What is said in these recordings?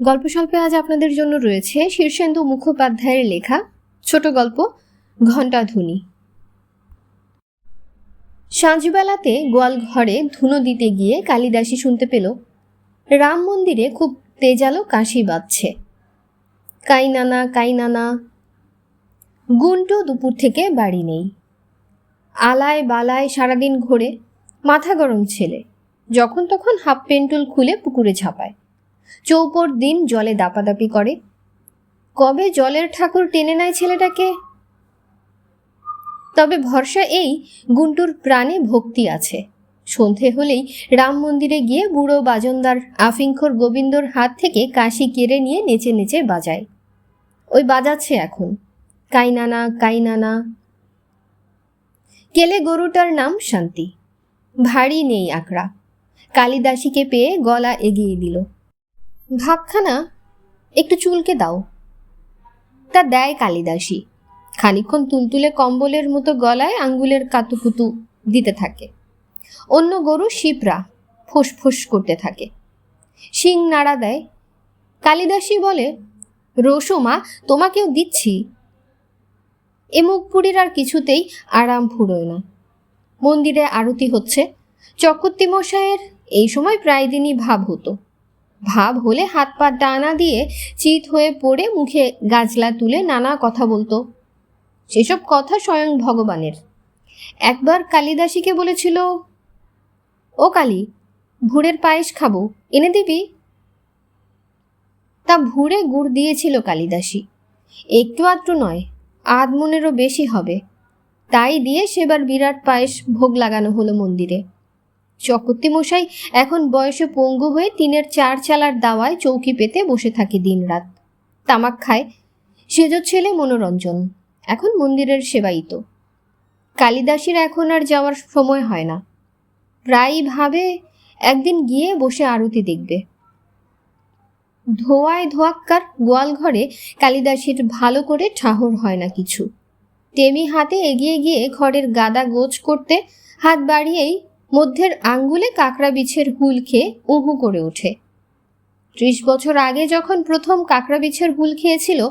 গল্প স্বল্পে আজ আপনাদের জন্য রয়েছে শীর্ষেন্দু মুখোপাধ্যায়ের লেখা ছোট গল্প ঘণ্টাধ্বনি সাঁঝবেলাতে গোয়াল ঘরে ধুনো দিতে গিয়ে কালিদাসী শুনতে পেল, রাম মন্দিরে খুব তেজালো কাশি বাজছে। কাই নানা কাই নানা গুন্টু দুপুর থেকে বাড়ি নেই। আলায় বালায় সারাদিন ঘোরে, মাথা গরম ছেলে, যখন তখন হাফ পেন্টুল খুলে পুকুরে ঝাঁপায়। চৌপর দিন জলে দাপাদাপি করে। কবে জলের ঠাকুর টেনে নেয় ছেলেটাকে? তবে ভরসা এই, গুন্টুর প্রাণে ভক্তি আছে। সন্ধে হলেই রাম মন্দিরে গিয়ে বুড়ো বাজনদার আফিংখর গোবিন্দর হাত থেকে কাশি কেড়ে নিয়ে নেচে নেচে বাজায়। ওই বাজাচ্ছে এখন। কাইনানা কাইনানা। কেলে গরুটার নাম শান্তি। ভারী নেই আকড়া। কালিদাসীকে পেয়ে গলা এগিয়ে দিল। ভাবখানা, একটু চুলকে দাও। তা দেয় কালিদাসী। খানিক্ষণ তুলতুলে কম্বলের মতো গলায় আঙ্গুলের কাতুকুতু দিতে থাকে। অন্য গরু শিপরা ফোঁস করতে থাকে। শিং নাড়া দেয়। কালিদাসী বলে রসুমা তোমাকেও দিচ্ছি। এ মুখপুরীর আর কিছুতেই আরাম ফুরোয় না। মন্দিরে আরতি হচ্ছে। চক্রবর্তী মশাইয়ের এই সময় প্রায় দিনই ভাব হতো। ভাব হলে হাত পা ডানা দিয়ে চিত হয়ে পড়ে মুখে গাজলা তুলে নানা কথা বলতো। সেসব কথা স্বয়ং ভগবানের। একবার কালিদাসীকে বলেছিল, ও কালী, ভুড়ের পায়েস খাব, এনে দিবি? তা ভুড়ে গুড় দিয়েছিল কালিদাসী। একটু আধটু নয়, আধ মনেরও বেশি হবে। তাই দিয়ে সেবার বিরাট পায়েস ভোগ লাগানো হলো মন্দিরে। চকর্তি মশাই এখন বয়সে পঙ্গু হয়ে তিনের চার চালার দাওয়ায় চৌকি পেতে বসে থাকে দিনরাত। তামাক খায় সেজ ছেলে মনোরঞ্জন। এখন মন্দিরের সেবায়িত। কালিদাসীর এখন আর যাওয়ার সময় হয় না। প্রায়ই ভাবে একদিন গিয়ে বসে আরতি দেখবে। ধোয়ায় ধোয়াক্কার গোয়াল ঘরে কালিদাসীর ভালো করে ঠাহর হয় না কিছু। টেমি হাতে এগিয়ে গিয়ে ঘরের গাদা গোছ করতে হাত বাড়িয়েই মধ্যের আঙ্গুলে কাঁকড়া বিছের হুল খেয়ে উহু করে ওঠে। ত্রিশ বছর আগে যখন প্রথম কাঁকড়া বিছের হুল খেয়েছিল,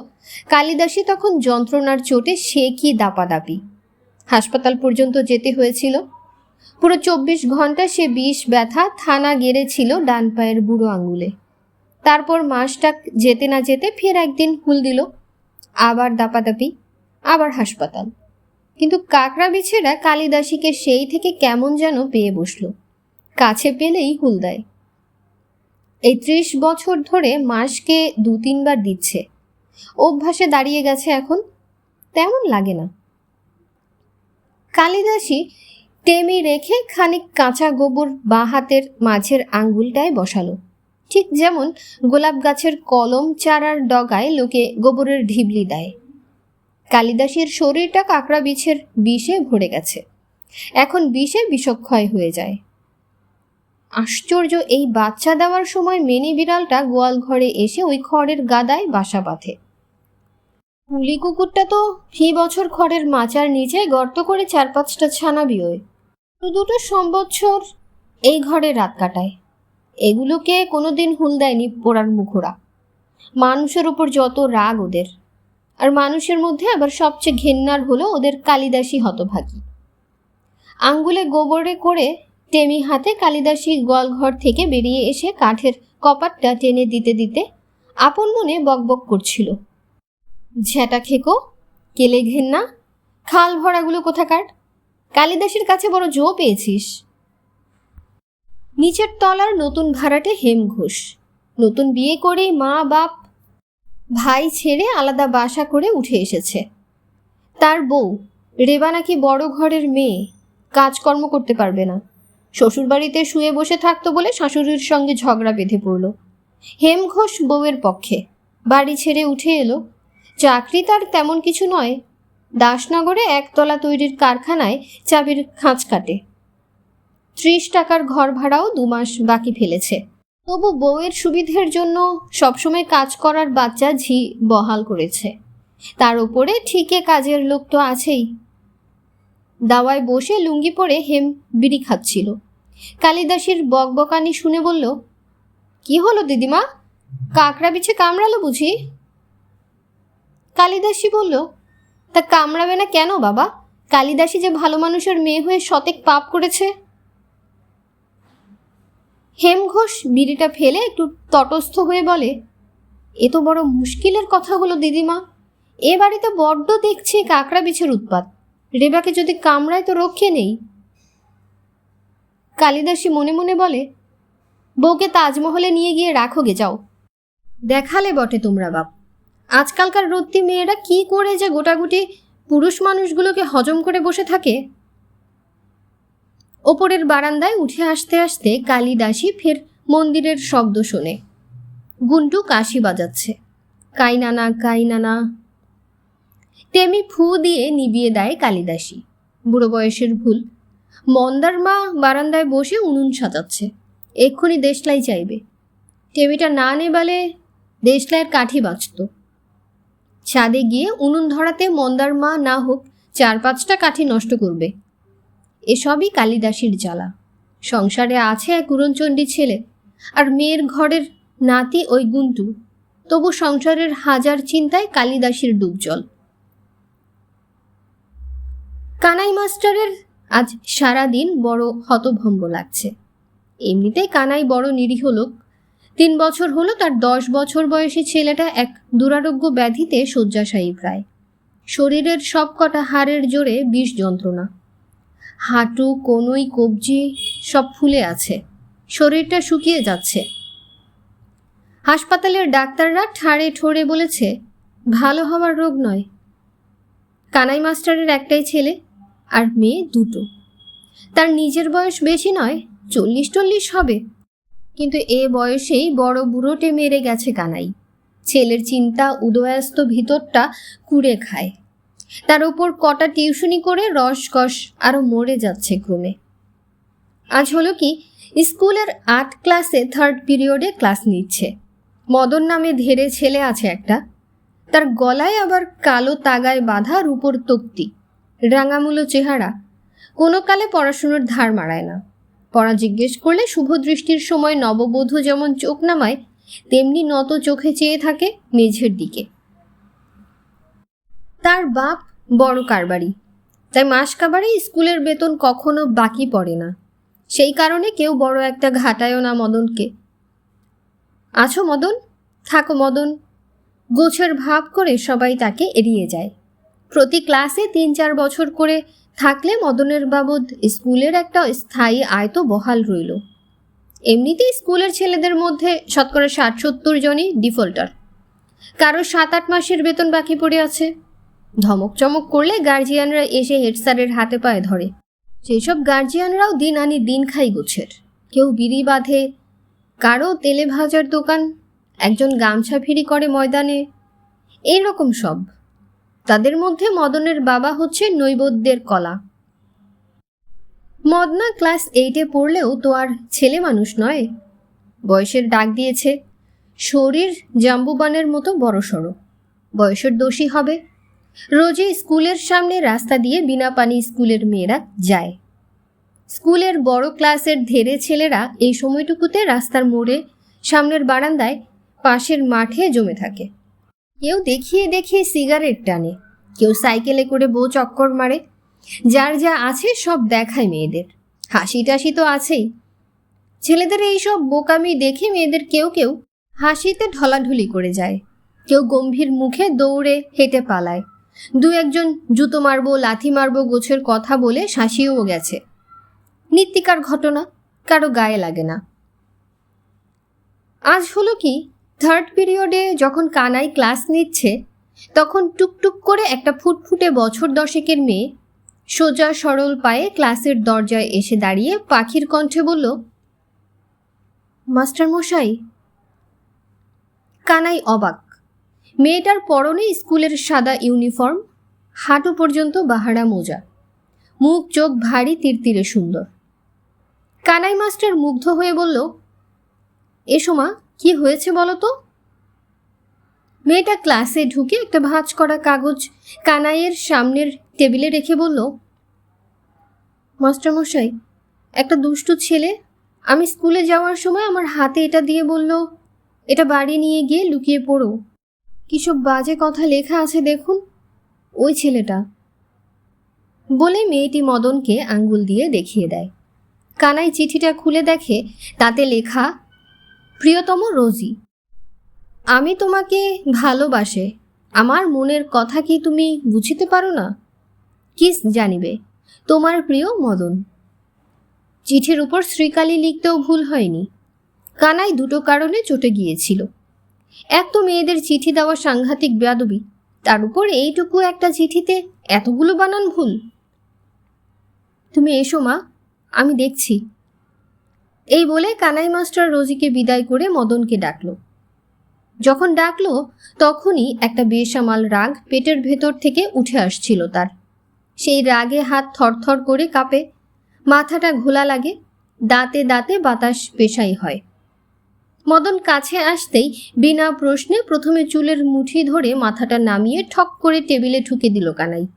কালিদাসী তখন যন্ত্রণার চোটে সে কি দাপাদাপি। হাসপাতাল পর্যন্ত যেতে হয়েছিল। পুরো চব্বিশ ঘণ্টা সে বিষ ব্যথা থানা গেড়েছিল ডান পায়ের বুড়ো আঙ্গুলে। তারপর মাসটা যেতে না যেতে ফের একদিন হুল দিল। আবার দাপাদাপি, আবার হাসপাতাল। কিন্তু কাকড়া বিছেরা কালিদাসীকে সেই থেকে কেমন যেন পেয়ে বসল। কাছে পেলেই হুল দেয়। এই ত্রিশ বছর ধরে মাসকে দু তিনবার দিচ্ছে। অভ্যাসে দাঁড়িয়ে গেছে এখন। তেমন লাগে না। কালিদাসী টেমি রেখে খানিক কাঁচা গোবর বাঁ হাতের মাঝের আঙ্গুলটায় বসালো। ঠিক যেমন গোলাপ গাছের কলম চারার ডগায় লোকে গোবরের ঢিবলি দেয়। কালিদাসীর শরীরটা কাঁকড়া বিছের বিষে ভরে গেছে। এখন বিষে বিষক্ষয় হয়ে যায়। আশ্চর্য, এই বাচ্চা দেওয়ার সময় মেনি বিড়ালটা গোয়াল ঘরে এসে ওই খড়ের গাদায় বাসা বাঁধে। পুলি কুকুরটা তো ফি বছর খড়ের মাচার নিচে গর্ত করে চার পাঁচটা ছানা বিয়োয়। দুটো সম্বৎসর এই ঘরে রাত কাটায়। এগুলোকে কোনোদিন হুল দেয়নি পোড়ার মুখোরা মানুষের উপর যত রাগ ওদের। আর মানুষের মধ্যে আবার সবচেয়ে ঘেন্নার হলো ওদের কালিদাসী হতভাগী। আঙ্গুলে গোবরে করে টেমি হাতে কালিদাসী গোয়ালঘর থেকে বেরিয়ে এসে কাঠের কপাটটা টেনে দিতে দিতে আপন মনে বকবক করছিল। ঝ্যাটা খেকো, কেলে ঘেন্না, খাল ভরাগুলো কোথাকার? কালিদাসের কাছে বড় জো পেয়েছিস। নিচের তলার নতুন ভাড়াটে হেম ঘোষ নতুন বিয়ে করে মা বাপ ভাই ছেড়ে আলাদা বাসা করে উঠে এসেছে। তার বউ, রেবা নাকি বড় ঘরের মেয়ে, কাজকর্ম করতে পারবে না। শ্বশুরবাড়িতে শুয়ে বসে থাকতো বলে শাশুড়ির সঙ্গে ঝগড়া বেঁধে পড়ল। হেম ঘোষ বউয়ের পক্ষে। বাড়ি ছেড়ে উঠে এলো। চাকরি তার তেমন কিছু নয়। দাসনগরে একতলা তৈরির কারখানায় চাবির খাঁচ কাটে। ত্রিশ টাকার ঘর ভাড়াও দু মাস বাকি ফেলেছে। তবু বউয়ের সুবিধের জন্য সবসময় কাজ করার বাচ্চা ঝি বহাল করেছে। তার উপরে ঠিকে কাজের লোক তো আছেই। দাওয়ায় বসে লুঙ্গি পরে হেম বিড়ি খাচ্ছিল। কালিদাসীর বকবকানি শুনে বলল, কি হলো দিদিমা? কাকড়া বিছে কামড়ালো বুঝি? কালিদাসী বলল, তা কামড়াবে না কেন বাবা? কালিদাসী যে ভালো মানুষের মেয়ে হয়ে শতেক পাপ করেছে। হেমঘোষ বিড়িটা ফেলে একটু তটস্থ হয়ে বলে, এ তো বড় মুশকিলের কথা হলো দিদিমা। এ বাড়িতে বড্ড দেখছি কাঁকড়া বিছের উৎপাত। রেবাকে যদি কামড়ায় তো রক্ষে নেই। কালিদাসী মনে মনে বলে, বউকে তাজমহলে নিয়ে গিয়ে রাখো গে, যাও। দেখালে বটে তোমরা বাপ। আজকালকার রত্তি মেয়েরা কি করে যে গোটাগুটি পুরুষ মানুষগুলোকে হজম করে বসে থাকে। ওপরের বারান্দায় উঠে আসতে আসতে কালিদাসী ফের মন্দিরের শব্দ শোনে। গুন্টু কাশি বাজাচ্ছে। কাইনানা কাইনানা তেমি ফু দিয়ে নিবিয়ে দেয় কালিদাসী। বুড়ো বয়সের ভুল। মন্দার মা বারান্দায় বসে উনুন সাজাচ্ছে। এক্ষুনি দেশলাই চাইবে। টেমিটা না নেবালে দেশলাইয়ের কাঠি বাঁচত। ছাদে গিয়ে উনুন ধরাতে মন্দার মা না হোক চার পাঁচটা কাঠি নষ্ট করবে। এসবই কালিদাসীর জ্বালা। সংসারে আছে এক উড়নচণ্ডী ছেলে, আর মেয়ের ঘরের নাতি ওই গুন্টু। তবু সংসারের হাজার চিন্তায় কালিদাসীর ডুবজল কানাই মাস্টারের আজ সারাদিন বড় হতভম্ব লাগছে। এমনিতেই কানাই বড় নিরীহ লোক। তিন বছর হলো তার দশ বছর বয়সী ছেলেটা এক দুরারোগ্য ব্যাধিতে শয্যাশায়ী প্রায়। শরীরের সব কটা হাড়ের জোরে বিষ যন্ত্রণা। হাঁটু, কনুই, কবজি সব ফুলে আছে। শরীরটা শুকিয়ে যাচ্ছে। হাসপাতালের ডাক্তাররা ঠাড়ে ঠোড়ে বলেছে, ভালো হওয়ার রোগ নয়। কানাই মাস্টারের একটাই ছেলে আর মেয়ে দুটো। তার নিজের বয়স বেশি নয় চল্লিশ চল্লিশ হবে। কিন্তু এ বয়সেই বড় বুড়োটে মেরে গেছে কানাই। ছেলের চিন্তা উদয়াস্ত ভিতরটা কুড়ে খায়। তার উপর কটা টিউশনি করে রসকস আরও মরে যাচ্ছে ক্রমে আজ হলো কি, স্কুলের আর্ট ক্লাসে থার্ড পিরিয়ডে ক্লাস নিচ্ছে। মদন নামে ধেরে ছেলে আছে একটা। তার গলায় আবার কালো তাগায় বাঁধা রূপর তক্তি, রাঙামুলো চেহারা। কোনো কালে পড়াশুনোর ধার মারায় না। পড়া জিজ্ঞেস করলে শুভ দৃষ্টির সময় নববধূ যেমন চোখ নামায়, তেমনি নত চোখে চেয়ে থাকে মেঝের দিকে। তার বাপ বড় কারবারি। তাই মাস কাবারে স্কুলের বেতন কখনো বাকি পড়ে না। সেই কারণে কেউ বড় একটা ঘাটায়ও না মদনকে। আছো মদন? থাকো মদন। গোছের ভাব করে সবাই তাকে এড়িয়ে যায়। প্রতি ক্লাসে তিন চার বছর করে থাকলে মদনের বাবদ স্কুলের একটা স্থায়ী আয় তো বহাল রইল। এমনিতেই স্কুলের ছেলেদের মধ্যে শতকরা ষাট সত্তর জনই ডিফল্টার। কারও সাত আট মাসের বেতন বাকি পড়ে আছে। ধমক চমক করলে গার্জিয়ানরা এসে হেড স্যারের হাতে পায়ে ধরে। সেই সব গার্জিয়ানরাও দিন আনি দিন খাই গোছের। কেউ বিড়ি বাঁধে, কারও তেলে ভাজার দোকান, একজন গামছা ফিরি করে ময়দানে। এইরকম সব। তাদের মধ্যে মদনের বাবা হচ্ছে নৈবদ্যের কলা। মদনা ক্লাস এইটে পড়লেও তো আর ছেলে মানুষ নয়। বয়সের ডাক দিয়েছে, শরীর জাম্বুবানের মতো বড়সড়। বয়সের দোষী হবে রোজই স্কুলের সামনে রাস্তা দিয়ে বিনা পানি স্কুলের মেয়েরা যায়। স্কুলের বড় ক্লাসের ধেরে ছেলেরা এই সময়টুকুতে রাস্তার মোড়ে, সামনের বারান্দায়, পাশের মাঠে জমে থাকে। কেউ দেখিয়ে দেখিয়ে সিগারেট টানে, কেউ সাইকেলে করে বউ চক্কর মারে। যার যা আছে সব দেখায় মেয়েদের। হাসি টাসি তো আছেই। ছেলেদের এইসব বোকামি দেখে মেয়েদের কেউ কেউ হাসিতে ঢলাঢুলি করে যায়। কেউ গম্ভীর মুখে দৌড়ে হেঁটে পালায়। দু একজন জুতো মারবো, লাথি মারবো, গোছের কথা বলে শাসিয়েও গেছে। নিত্যিকার ঘটনা কারও গায়ে লাগে না। আজ হলো কি? থার্ড পিরিয়ডে যখন কানাই ক্লাস নিচ্ছে, তখন টুকটুক করে একটা ফুটফুটে বছর দশেকের মেয়ে সোজা সরল পায়ে ক্লাসের দরজায় এসে দাঁড়িয়ে পাখির কণ্ঠে বলল মাস্টার মশাই কানাই অবাক। মেয়েটার পরনে স্কুলের সাদা ইউনিফর্ম, হাঁটু পর্যন্ত বাহারা মোজা। মুখ, চোখ ভারী, তীরতীরে সুন্দর। কানাই মাস্টার মুগ্ধ হয়ে বলল এসো মা কি হয়েছে বলো তো মেয়েটা ক্লাসে ঢুকে একটা ভাঁজ করা কাগজ কানাইয়ের সামনের টেবিলে রেখে বলল মাস্টারমশাই একটা দুষ্টু ছেলে আমি স্কুলে যাওয়ার সময় আমার হাতে এটা দিয়ে বলল, এটা বাড়ি নিয়ে গিয়ে লুকিয়ে পড়ো কিসব বাজে কথা লেখা আছে দেখুন। ওই ছেলেটা। বলে মেয়েটি মদনকে আঙ্গুল দিয়ে দেখিয়ে দেয়। কানাই চিঠিটা খুলে দেখে তাতে লেখা, প্রিয়তম রোজি, আমি তোমাকে ভালোবাসে, আমার মনের কথা কি তুমি বুঝিতে পারো না? কিস জানিবে, তোমার প্রিয় মদন। চিঠির উপর শ্রীকালী লিখতেও ভুল হয়নি। কানাই দুটো কারণে চটে গিয়েছিল। এক তো মেয়েদের চিঠি দেওয়া সাংঘাতিক বেয়াদবি, তার উপর এইটুকু একটা চিঠিতে এতগুলো বানান ভুল? তুমি এসো মা, আমি দেখছি। এই বলে কানাই মাস্টার রোজিকে বিদায় করে মদনকে ডাকলো। যখন ডাকলো, তখনই একটা বেসামাল রাগ পেটের ভেতর থেকে উঠে আসছিল তার। সেই রাগে হাত থরথর করে কাঁপে, মাথাটা ঘোলা লাগে, দাঁতে দাঁতে বাতাস পেশাই হয়। মদন কাছে আসতেই বিনা প্রশ্নে প্রথমে চুলের মুঠি ধরে মাথাটা নামিয়ে ঠক করে টেবিলে ঠুকে দিল কানাই।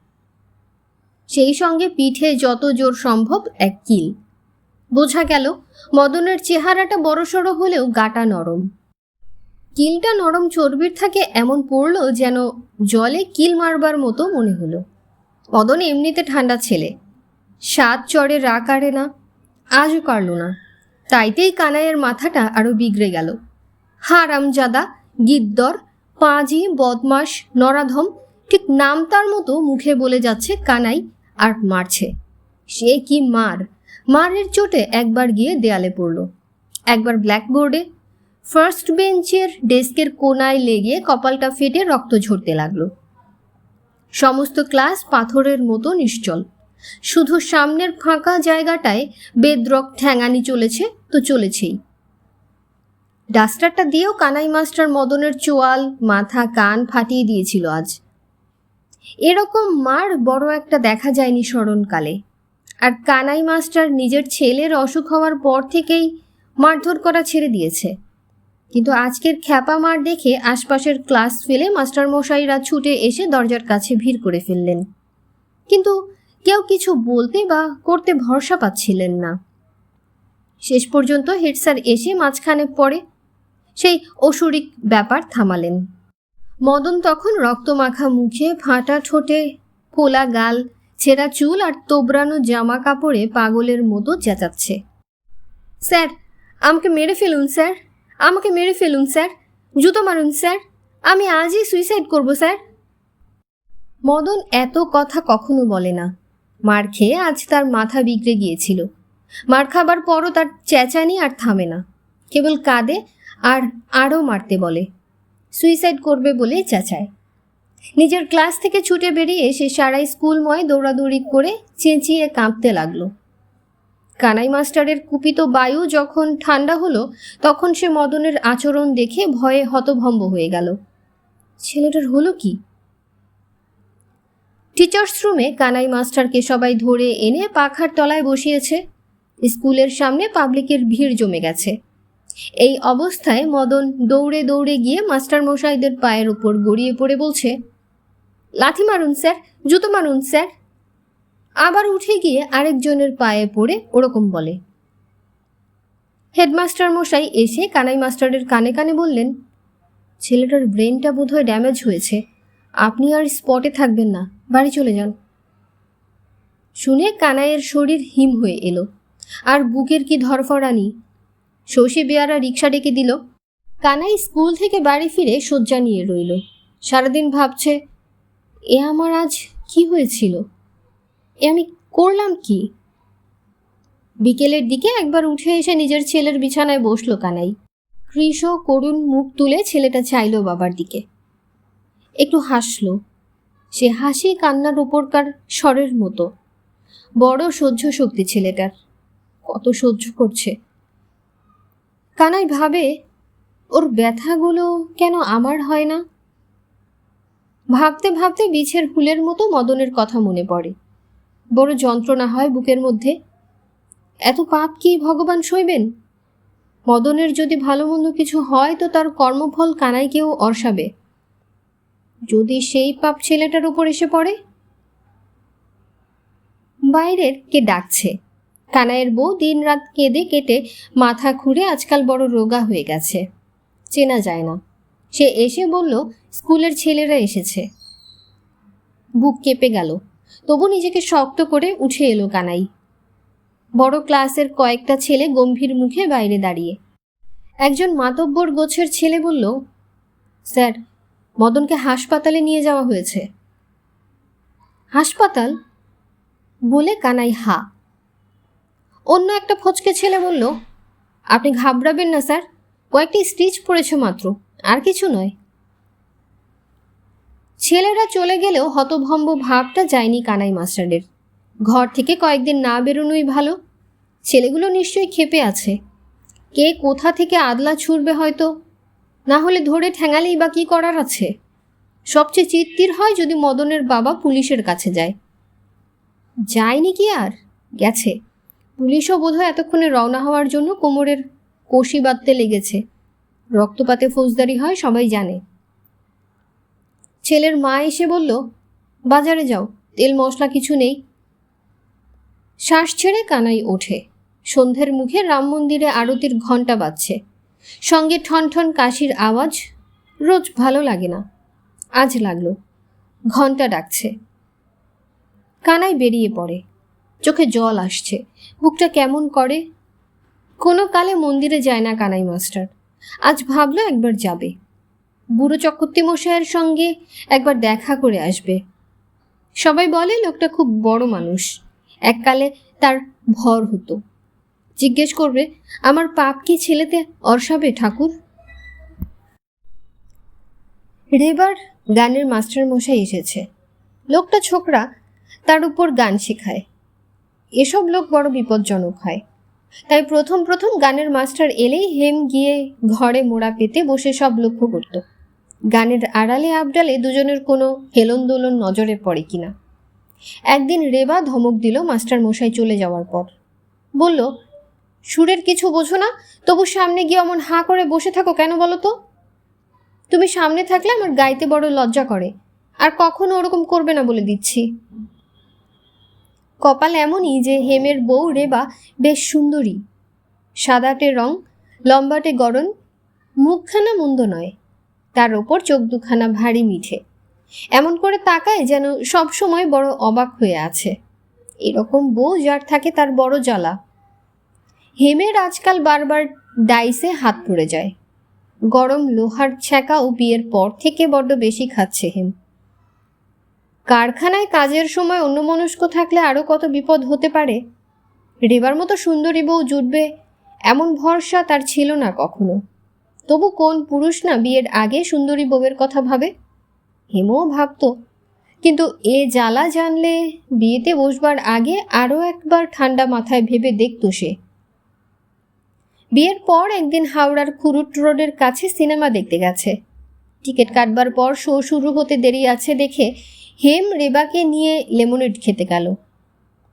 সেই সঙ্গে পিঠে যত জোর সম্ভব এক কিল। বোঝা গেল, মদনের চেহারাটা বড়সড় হলেও গাটা নরম। কিলটা নরম চর্বির থাকে এমন পড়ল যেন জলে কিল মারবার মতো মনে হলো। মদন এমনিতে ঠান্ডা ছেলে। সাত চড়ে রা কাড়ে না, আজও কাড়ল না। তাইতেই কানাইয়ের মাথাটা আরও বিগড়ে গেল। হারামজাদা, গিদ্দর, পাঁজি বদমাস নরাধম, ঠিক নাম তার মতো মুখে বলে যাচ্ছে কানাই আর মারছে। সে কি মার? মারের চোটে একবার গিয়ে দেয়ালে পড়ল। একবার ব্ল্যাকবোর্ডে ফার্স্ট বেঞ্চের ডেস্কের কোনায় লেগে কপালটা ফেটে রক্ত ঝরতে লাগল। সমস্ত ক্লাস পাথরের মতো নিশ্চল। শুধু সামনের ফাঁকা জায়গাটায় বেদ্রক ঠ্যাঙানি চলেছে তো চলেছেই। ডাস্টারটা দিয়েও কানাই মাস্টার মদনের চোয়াল, মাথা, কান ফাটিয়ে দিয়েছিল আজ। এরকম মার বড় একটা দেখা যায়নি স্মরণকালে। আর কানাই মাস্টার নিজের ছেলের অসুখ হওয়ার পর থেকেই মারধর করা ছেড়ে দিয়েছে। কিন্তু আজকের খ্যাপা মার দেখে আশপাশের ক্লাস ফেলে মাস্টার মশাইরা ছুটে এসে দরজার কাছে ভিড় করে ফেললেন। কিন্তু কেউ কিছু বলতে বা করতে ভরসা পাচ্ছিলেন না। শেষ পর্যন্ত হেড স্যার এসে মাঝখানে পড়ে, সেই অসুরিক ব্যাপার থামালেন। মদন তখন রক্তমাখা মুখে ফাটা ঠোঁটে কোলা গাল, ছেঁড়া চুল আর তোবড়ানো জামা কাপড়ে পাগলের মতো চেঁচাচ্ছে। স্যার, আমাকে মেরে ফেলুন, স্যার, আমাকে মেরে ফেলুন, স্যার, জুতো মারুন, স্যার, আমি আজই সুইসাইড করব, স্যার। মদন এত কথা কখনো বলে না। মার খেয়ে আজ তার মাথা বিগড়ে গিয়েছিল। মার খাবার পরও তার চেঁচানি আর থামে না। কেবল কাঁদে আর আরও মারতে বলে। সুইসাইড করবে বলে চেঁচায়। নিজের ক্লাস থেকে ছুটে বেরিয়ে সে সারাই স্কুলময় দৌড়াদৌড়ি করে চেঁচিয়ে কাঁপতে লাগল। কানাই মাস্টারের কুপিত বায়ু যখন ঠান্ডা হলো, তখন সে মদনের আচরণ দেখে ভয়ে হতভম্ব হয়ে গেল। ছেলেটার হলো কি? টিচার্স রুমে কানাই মাস্টারকে সবাই ধরে এনে পাখার তলায় বসিয়েছে। স্কুলের সামনে পাবলিকের ভিড় জমে গেছে। এই অবস্থায় মদন দৌড়ে দৌড়ে গিয়ে মাস্টার মশাইদের পায়ের উপর গড়িয়ে পড়ে বলছে, লাথি মারুন, স্যার, জুতো মারুন, স্যার। আবার উঠে গিয়ে আরেকজনের পায়ে পড়ে ওরকম বলে। হেডমাস্টার মশাই এসে কানাই মাস্টারের কানে কানে বললেন, ছেলেটার ব্রেনটা বোধহয় ড্যামেজ হয়েছে। আপনি আর স্পটে থাকবেন না। বাড়ি চলে যান। শুনে কানাইয়ের শরীর হিম হয়ে এলো। আর বুকের কি ধরফরানি শশী বেয়ারা রিক্সা ডেকে দিল। কানাই স্কুল থেকে বাড়ি ফিরে শয্যা নিয়ে রইল। সারাদিন ভাবছে, এ আমার আজ কি হয়েছিল? এ আমি করলাম কি? বিকেলের দিকে একবার উঠে এসে নিজের ছেলের বিছানায় বসল কানাই। কৃষ, করুণ মুখ তুলে ছেলেটা চাইলো বাবার দিকে। একটু হাসলো। সে হাসি কান্নার উপরকার স্বরের মতো। বড় সহ্য শক্তি ছেলেটার। কত সহ্য করছে। কানাই ভাবে, ওর ব্যথাগুলো কেন আমার হয় না? ভাবতে ভাবতে বিছের ফুলের মতো মদনের কথা মনে পড়ে। বড় যন্ত্রণা হয় বুকের মধ্যে। এত পাপ কি ভগবান সইবেন? মদনের যদি ভালো মন্দ কিছু হয় তো তার কর্মফল কানাইকেও অর্ষাবে। যদি সেই পাপ ছেলেটার উপর এসে পড়ে? বাইরের কে ডাকছে? কানাইয়ের বউ দিন রাত কেঁদে কেটে মাথা খুঁড়ে আজকাল বড় রোগা হয়ে গেছে। চেনা যায় না। সে এসে বলল, স্কুলের ছেলেরা এসেছে। বুক কেঁপে গেল। তবু নিজেকে শক্ত করে উঠে এলো কানাই। বড় ক্লাসের কয়েকটা ছেলে গম্ভীর মুখে বাইরে দাঁড়িয়ে। একজন মাতব্বর গোছের ছেলে বলল, স্যার মদনকে হাসপাতালে নিয়ে যাওয়া হয়েছে। হাসপাতাল? বলে কানাই হা। অন্য একটা ফচকে ছেলে বলল, আপনি ঘাবড়াবেন না, স্যার। কয়েকটি স্টিচ পড়েছে মাত্র, আর কিছু নয়। ছেলেরা চলে গেলেও হতভম্ব ভাবটা যায়নি কানাই মাস্টারের। ঘর থেকে কয়েকদিন না বেরোনোই ভালো। ছেলেগুলো নিশ্চয়ই ক্ষেপে আছে। কে কোথা থেকে আদলা ছুড়বে হয়তো। না হলে ধরে ঠ্যাঙালেই বা কী করার আছে? সবচেয়ে চিত্তির হয় যদি মদনের বাবা পুলিশের কাছে যায়। যায়নি কি আর? গেছে। পুলিশও বোধহয় এতক্ষণে রওনা হওয়ার জন্য কোমরের কষি বাঁধতে লেগেছে। রক্তপাতে ফৌজদারি হয়, সবাই জানে। ছেলের মা এসে বলল, বাজারে যাও, তেল মশলা কিছু নেই। শ্বাস ছেড়ে কানাই ওঠে। সন্ধ্যের মুখে রাম মন্দিরে আরতির ঘণ্টা বাজছে। সঙ্গে ঠন ঠন কাশির আওয়াজ, রোজ ভালো লাগে না, আজ লাগল, ঘণ্টা ডাকছে। কানাই বেরিয়ে পড়ে, চোখে জল আসছে, বুকটা কেমন করে? কোনো কালে মন্দিরে যায় না কানাই মাস্টার, আজ ভাবলো একবার যাবে। বুড়ো চক্রবর্তী মশাইয়ের সঙ্গে একবার দেখা করে আসবে। সবাই বলে লোকটা খুব বড় মানুষ, এককালে তার ভর হতো। জিজ্ঞেস করবে, আমার পাপ কি ছেলেতে অর্ষাবে ঠাকুর? রেবার গানের মাস্টার মশাই এসেছে। লোকটা ছোকরা, তার উপর গান শেখায়। এসব লোক বড় বিপজ্জনক হয়। তাই প্রথম প্রথম গানের মাস্টার এলেই হেম গিয়ে ঘরে মোড়া পেতে বসে সব লক্ষ্য করত। গানের আড়ালে আবডালে দুজনের কোনো হেলন দোলন নজরে পড়ে কিনা। একদিন রেবা ধমক দিল মাস্টার মশাই চলে যাওয়ার পর। বলল সুরের কিছু বোঝো না, তবু সামনে গিয়ে অমন হাঁ করে বসে থাকো কেন বলো তো? তুমি সামনে থাকলে আমার গাইতে বড় লজ্জা করে, আর কখনো ওরকম করবে না বলে দিচ্ছি। কপাল এমনই যে হেমের বউ রেবা বেশ সুন্দরী। সাদাটে রং, লম্বাটে গড়ন, মুখখানা মন্দ নয়, তার ওপর চোখ দুখানা ভারী মিঠে। এমন করে তাকায় যেন সব সময় বড় অবাক হয়ে আছে। এরকম বউ যার থাকে তার বড় জ্বালা। হেমের আজকাল বারবার ডাইসে হাত পড়ে যায়। গরম লোহার ছ্যাঁকাও বিয়ের পর থেকে বড্ড বেশি খাচ্ছে হেম। কারখানায় কাজের সময় অন্যমনস্ক থাকলে আরও কত বিপদ হতে পারে? রেবার মতো সুন্দরী বউ জুটবে এমন ভরসা তার ছিল না কখনো। তবু কোন পুরুষ না বিয়ের আগে সুন্দরী বউয়ের কথা ভাবে? হেমও ভাবত, কিন্তু এ জ্বালা জানলে বিয়েতে বসবার আগে আরও একবার ঠান্ডা মাথায় ভেবে দেখত সে। বিয়ের পর একদিন হাওড়ার খুরুট রোডের কাছে সিনেমা দেখতে গেছে। টিকিট কাটবার পর শো শুরু হতে দেরি আছে দেখে হেম রেবাকে নিয়ে লেমনেড খেতে গেল।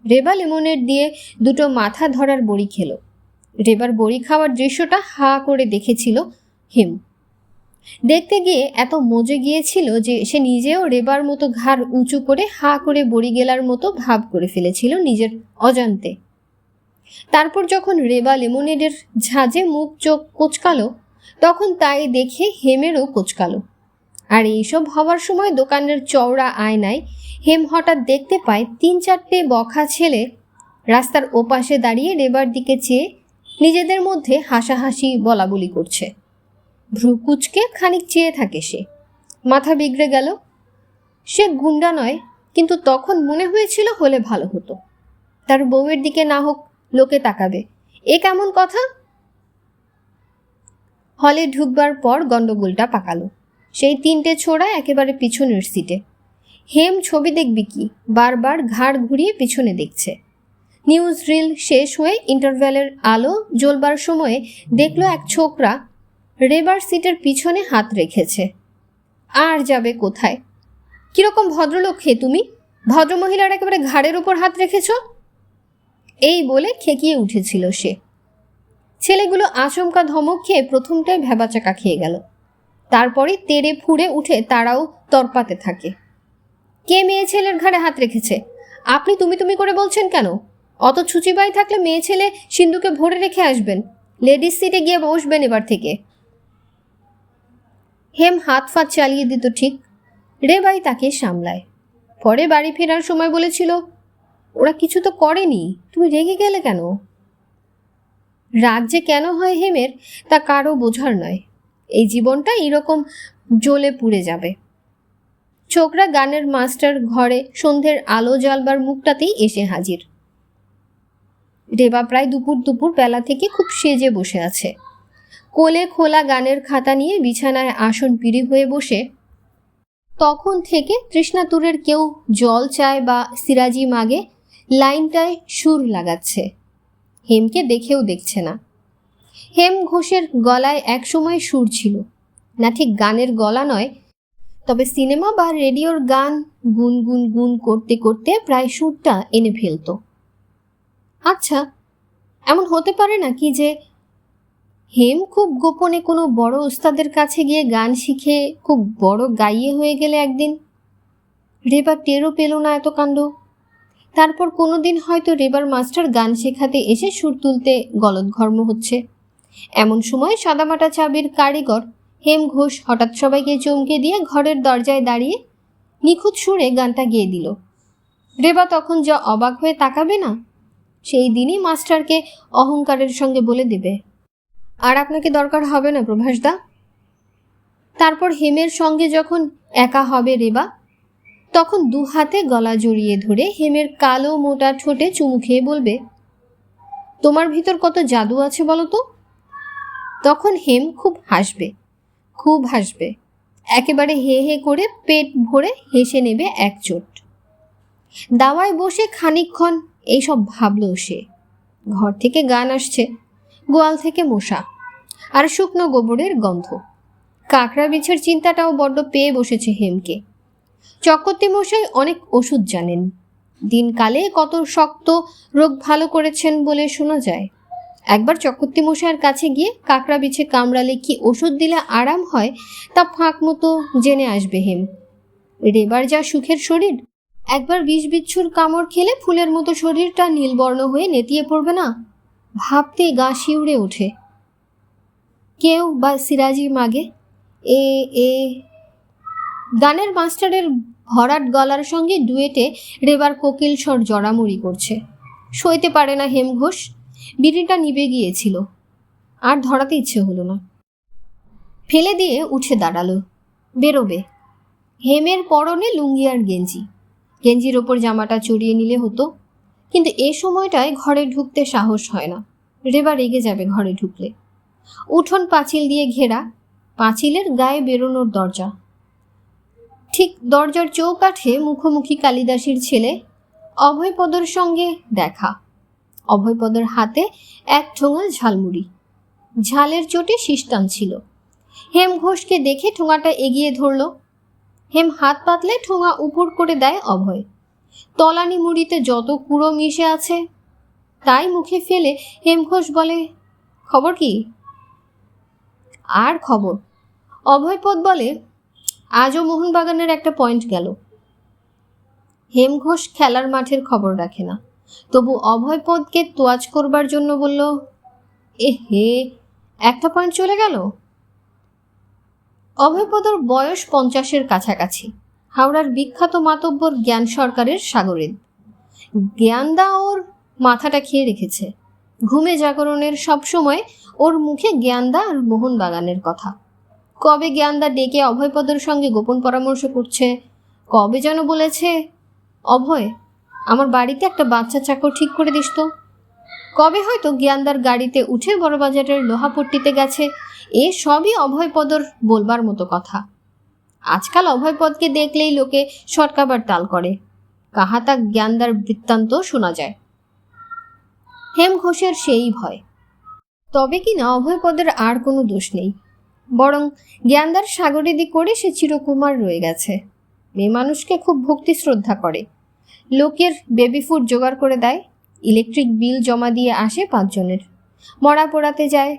রেবা লেমনেড দিয়ে দুটো মাথা ধরার বড়ি খেলো। রেবার বড়ি খাওয়ার দৃশ্যটা হা করে দেখেছিল হেম। দেখতে গিয়ে এত মজে গিয়েছিল যে সে নিজেও রেবার মতো ঘাড় উঁচু করে হা করে বড়ি গেলার মতো ভাব করে ফেলেছিল নিজের অজান্তে। তারপর যখন রেবা লেমনেডের ঝাঁজে মুখ চোখ কোচকালো, তখন তাই দেখে হেমেরও কোচকালো। আর এইসব হওয়ার সময় দোকানের চওড়া আয়নায় হেম হঠাৎ দেখতে পায় তিন চারটে বখা ছেলে রাস্তার ওপাশে দাঁড়িয়ে রেবার দিকে চেয়ে নিজেদের মধ্যে হাসাহাসি বলাবলি করছে। ভ্রু কুচকে খানিক চেয়ে থাকে সে। মাথা বিগড়ে গেল। সে গুন্ডা নয়, কিন্তু তখন মনে হয়েছিল হলে ভালো হতো। তার বউয়ের দিকে না হোক লোকে তাকাবে। এ কেমন কথা? হলে ঢুকবার পর গন্ডগোলটা পাকালো। সেই তিনটে ছোড়া একেবারে পিছনের সিটে। হেম ছবি দেখবি কি? বারবার ঘাড় ঘুরিয়ে পিছনে দেখছে। নিউজ রিল শেষ হয়ে ইন্টারভ্যালের আলো জ্বলবার সময়ে দেখল এক ছোকরা রেবার সিটের পিছনে হাত রেখেছে। আর যাবে কোথায়? কীরকম ভদ্রলোক হে তুমি? ভদ্রমহিলার একেবারে ঘাড়ের ওপর হাত রেখেছ? এই বলে খেকিয়ে উঠেছিল সে। ছেলেগুলো আচমকা ধমক খেয়ে প্রথমটাই ভেবাচাকা খেয়ে গেল। তারপরে তেড়ে ফুড়ে উঠে তারাও তরপাতে থাকে। কে মেয়ে ছেলের ঘাড়ে হাত রেখেছে? আপনি তুমি তুমি করে বলছেন কেন? অত ছুচিবাই থাকলে মেয়ে ছেলে সিন্ধুকে ভরে রেখে আসবেন। লেডিস সিটে গিয়ে বসবেন এবার থেকে। হেম হাত ফাত চালিয়ে দিত ঠিক। রে রেবাই তাকে সামলায়। পরে বাড়ি ফেরার সময় বলেছিল ওরা কিছু তো করেনি। তুমি রেগে গেলে কেন? রাগ যে কেন হয় হেমের, তা কারও বোঝার নয়। এই জীবনটা এরকম জ্বলে পুড়ে যাবে। ছোকরা গানের মাস্টার ঘরে সন্ধ্যের আলো জ্বালবার মুখটাতেই এসে হাজির। রেবা প্রায় দুপুর দুপুর বেলা থেকে খুব সেজে বসে আছে। কোলে খোলা গানের খাতা নিয়ে বিছানায় আসন পিড়ি হয়ে বসে। তখন থেকে তৃষ্ণাতুরের কেউ জল চায় বা সিরাজি মাগে লাইনটায় সুর লাগাচ্ছে। হেমকে দেখেও দেখছে না। হেম ঘোষের গলায় একসময় সুর ছিল। না ঠিক গানের গলা নয়, তবে সিনেমা বা রেডিওর গান গুন গুন গুন করতে করতে প্রায় সুরটা এনে ফেলতো। আচ্ছা এমন হতে পারে নাকি যে হেম খুব গোপনে কোনো বড় ওস্তাদের কাছে গিয়ে গান শিখে খুব বড় গাইয়ে হয়ে গেলে একদিন? রেবা টেরও পেল না এত কাণ্ড। তারপর কোনো দিন হয়তো রেবার মাস্টার গান শেখাতে এসে সুর তুলতে গলদঘর্ম হচ্ছে। এমন সময় সাদামাটা চাবির কারিগর, হেম ঘোষ, হঠাৎ সবাইকে চমকে দিয়ে ঘরের দরজায় দাঁড়িয়ে নিখুঁত সুরে গানটা গেয়ে দিল। রেবা তখন যা অবাক হয়ে তাকাবে না, সেই দিনই মাস্টারকে অহংকারের সঙ্গে বলে দেবে। আর আপনাকে দরকার হবে না, প্রভাসদা। তারপর হেমের সঙ্গে যখন একা হবে রেবা তখন দু হাতে গলা জড়িয়ে ধরে হেমের কালো মোটা ঠোঁটে চুমু খেয়ে বলবে, তোমার ভিতর কত জাদু আছে বলো তো? তখন হেম খুব হাসবে খুব হাসবে। একেবারে হে হে করে পেট ভরে হেসে নেবে এক চোট। দাওয়ায় বসে খানিকক্ষণ এইসব ভাবল সে। ঘর থেকে গান আসছে, গোয়াল থেকে মশা আর শুকনো গোবরের গন্ধ। কাঁকড়া বিছের চিন্তাটাও বড্ড পেয়ে বসেছে হেমকে। মশাই অনেক ওষুধ জানেন। দিনকালে কত শক্ত রোগ ভালো করেছেন বলে শোনা যায়। একবার মশাইয়ের কাছে গিয়ে কাঁকড়া বিছে কামড়ালে কি ওষুধ দিলে আরাম হয়, তা ফাঁক মতো জেনে আসবে হেম। রেবার যা সুখের শরীর, একবার বিষ বিচ্ছুর কামড় খেলে ফুলের মতো শরীরটা নীলবর্ণ হয়ে নেতিয়ে পড়বে না? ভাবতে গা শিউড়ে ওঠে। কেউ বা সিরাজি মাগে, এ এ গানের মাস্টারের ভরাট গলার সঙ্গে ডুয়েটে রেবার কোকিল স্বর জড়ামড়ি করছে। সইতে পারে না হেম ঘোষ বিড়িটা নিভে গিয়েছিল। আর ধরাতে ইচ্ছে হলো না। ফেলে দিয়ে উঠে দাঁড়াল। বেরোবে। হেমের পরনে লুঙ্গি আর গেঞ্জি। গেঞ্জির ওপর জামাটা চড়িয়ে নিলে হতো। কিন্তু এ সময়টায় ঘরে ঢুকতে সাহস হয় না। রেবা রেগে যাবে ঘরে ঢুকলে। উঠোন পাঁচিল দিয়ে ঘেরা। পাঁচিলের গায়ে বেরোনোর দরজা। ঠিক দরজার চৌকাঠে মুখোমুখি কালিদাসের ছেলে অভয়পদর সঙ্গে দেখা। অভয়পদর হাতে এক ঠোঙা ঝালমুড়ি। ঝালের চোটে শিষ্টান ছিল। হেম ঘোষকে দেখে ঠোঙাটা এগিয়ে ধরল। হেম হাত পাতলে ঠোঙা উপর করে দেয় অভয়। তলানি মুড়িতে যত কুড়ো মিশে আছে, তাই মুখে ফেলে হেমঘোষ বলে, খবর কি? আর খবর? অভয়পদ বলে আজও মোহনবাগানের একটা পয়েন্ট গেল। হেমঘোষ খেলার মাঠের খবর রাখে না। তবু অভয়পদকে তোয়াজ করবার জন্য বলল এ হে, একটা পয়েন্ট চলে গেল? অভয়পদর বয়স পঞ্চাশের কাছাকাছি। হাওড়ার বিখ্যাত মাতব্বর জ্ঞান সরকারের সাগরেদ জ্ঞানদা ওর মাথাটা খেয়ে রেখেছে। ঘুমে জাগরণের সবসময় ওর মুখে জ্ঞানদা আর মোহনবাগানের কথা। কবে জ্ঞানদা ডেকে অভয়পদর সঙ্গে গোপন পরামর্শ করছে? কবে যেন বলেছে, অভয়, আমার বাড়িতে একটা বাচ্চা চাকর ঠিক করে দিস তো। কবে হয়তো জ্ঞানদার গাড়িতে উঠে বড়বাজারের লোহাপট্টিতে গেছে, এ সবই অভয়পদর বলবার মতো কথা। আজকাল অভয়পদকে দেখলেই লোকে সটকাবার তাল করে। কাহাতা জ্ঞানদার বৃত্তান্ত শোনা যায়। হেম ঘোষের সেই ভয়। তবে কি না, অভয়পদের আর কোনো দোষ নেই। বরং জ্ঞানদার সাগরিদি করে সে চিরকুমার রয়ে গেছে। মেয়ে মানুষকে খুব ভক্তি শ্রদ্ধা করে। লোকের বেবি ফুড জোগাড় করে দেয়, ইলেকট্রিক বিল জমা দিয়ে আসে পাঁচজনের। মরা পোড়াতে যায়,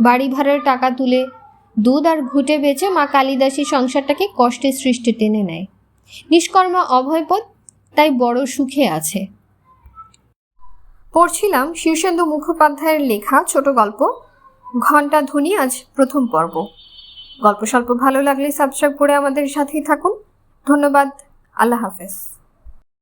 বাড়ি ভাড়ার টাকা তুলে, দুধ আর ঘুটে বেচে মা কালিদাসী সংসারটাকে কষ্টে সৃষ্টি টেনে নেয়। নিষ্কর্মা অভয়পদ তাই বড় সুখে আছে। পড়ছিলাম শীর্ষেন্দু মুখোপাধ্যায়ের লেখা ছোট গল্প ঘণ্টা ধ্বনি আজ প্রথম পর্ব। গল্প স্বল্প ভালো লাগলে সাবস্ক্রাইব করে আমাদের সাথেই থাকুন। ধন্যবাদ। আল্লাহ হাফেজ।